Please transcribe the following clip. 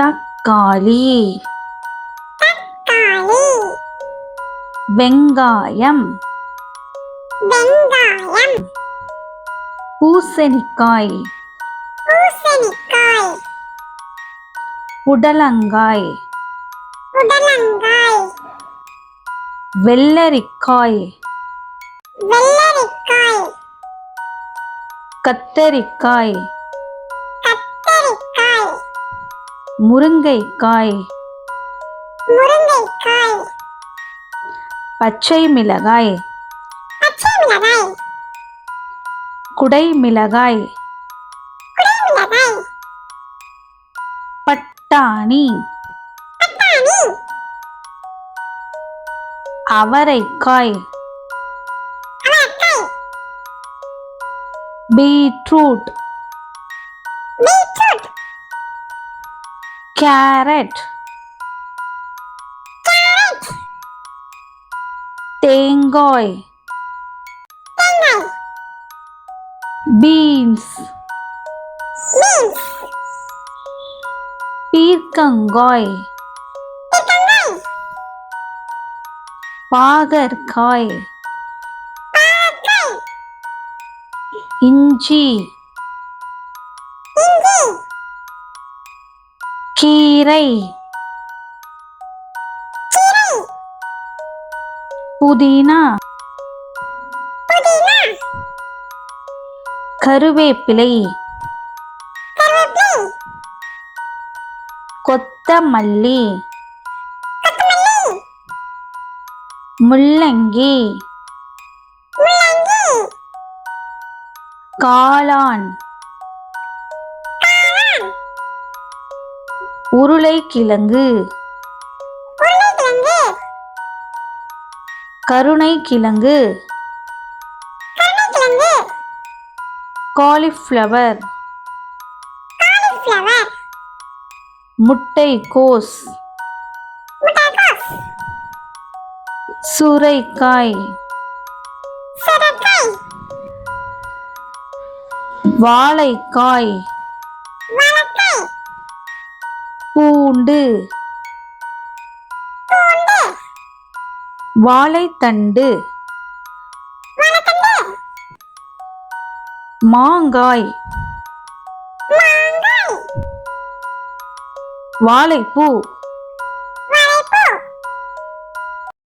தக்காளி வெங்காயம் வெங்காயம் பூசணிக்காய் பூசணிக்காய் புடலங்காய் புடலங்காய் வெள்ளரிக்காய் வெள்ளரிக்காய் கத்தரிக்காய் முருங்கைக்காய். முருங்கைக்காய். பச்சை மிளகாய் பச்சை மிளகாய் குடை மிளகாய் பட்டாணி. அவரைக்காய். அவரைக்காய். பீட்ரூட். பீட்ரூட். క్యారెట్ തേങ്ങോയ് ബീൻസ് പീർക്കങ്കോയ് പാകർക്കായ് ഇഞ്ചി கீரை. புதினா. கருவேப்பிலை. கொத்தமல்லி. முள்ளங்கி. காளான். உருளைக்கிழங்கு. கருணைக்கிழங்கு. கருணைக்கிழங்கு. காலிஃப்ளவர். முட்டைக்கோஸ். சுரைக்காய். வாழைக்காய். பூண்டு. வாழைத்தண்டு. மாங்காய். வாழைப்பூ.